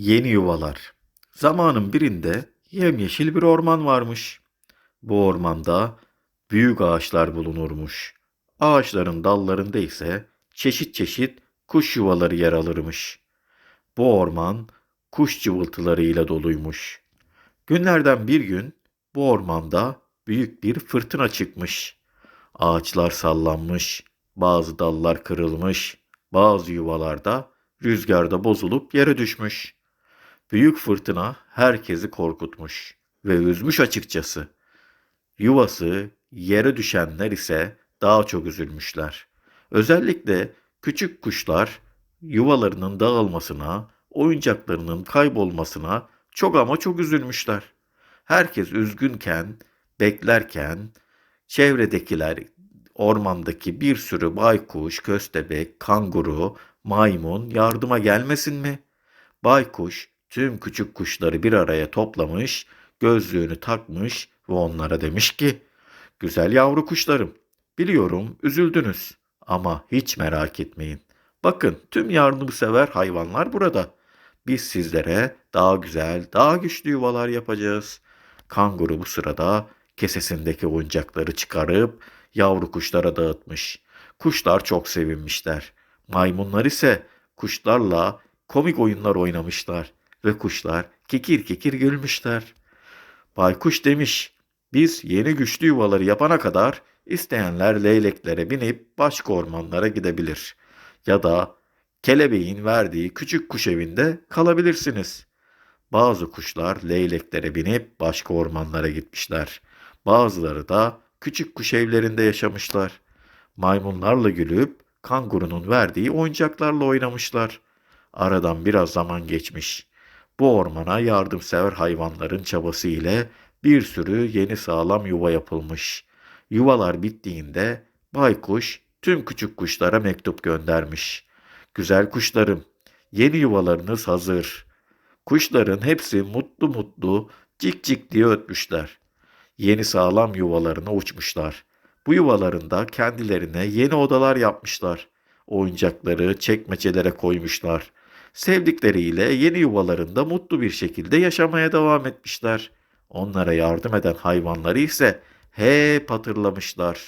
Yeni yuvalar. Zamanın birinde yemyeşil bir orman varmış. Bu ormanda büyük ağaçlar bulunurmuş. Ağaçların dallarında ise çeşit çeşit kuş yuvaları yer alırmış. Bu orman kuş cıvıltılarıyla doluymuş. Günlerden bir gün bu ormanda büyük bir fırtına çıkmış. Ağaçlar sallanmış, bazı dallar kırılmış, bazı yuvalarda rüzgarda bozulup yere düşmüş. Büyük fırtına herkesi korkutmuş ve üzmüş açıkçası. Yuvası yere düşenler ise daha çok üzülmüşler. Özellikle küçük kuşlar yuvalarının dağılmasına, oyuncaklarının kaybolmasına çok ama çok üzülmüşler. Herkes üzgünken, beklerken çevredekiler ormandaki bir sürü baykuş, köstebek, kanguru, maymun yardıma gelmesin mi? Baykuş tüm küçük kuşları bir araya toplamış, gözlüğünü takmış ve onlara demiş ki, Güzel yavru kuşlarım, biliyorum üzüldünüz ama hiç merak etmeyin. Bakın tüm yardımsever hayvanlar burada. Biz sizlere daha güzel, daha güçlü yuvalar yapacağız. Kanguru bu sırada kesesindeki oyuncakları çıkarıp yavru kuşlara dağıtmış. Kuşlar çok sevinmişler. Maymunlar ise kuşlarla komik oyunlar oynamışlar ve kuşlar kekir kekir gülmüşler. Baykuş demiş, biz yeni güçlü yuvaları yapana kadar isteyenler leyleklere binip başka ormanlara gidebilir. Ya da kelebeğin verdiği küçük kuş evinde kalabilirsiniz. Bazı kuşlar leyleklere binip başka ormanlara gitmişler. Bazıları da küçük kuş evlerinde yaşamışlar. Maymunlarla gülüp kangurunun verdiği oyuncaklarla oynamışlar. Aradan biraz zaman geçmiş. Bu ormana yardımsever hayvanların çabası ile bir sürü yeni sağlam yuva yapılmış. Yuvalar bittiğinde baykuş tüm küçük kuşlara mektup göndermiş. Güzel kuşlarım, yeni yuvalarınız hazır. Kuşların hepsi mutlu mutlu cik cik diye ötmüşler. Yeni sağlam yuvalarına uçmuşlar. Bu yuvalarında kendilerine yeni odalar yapmışlar. Oyuncakları çekmecelere koymuşlar. Sevdikleriyle yeni yuvalarında mutlu bir şekilde yaşamaya devam etmişler. Onlara yardım eden hayvanları ise hep hatırlamışlar.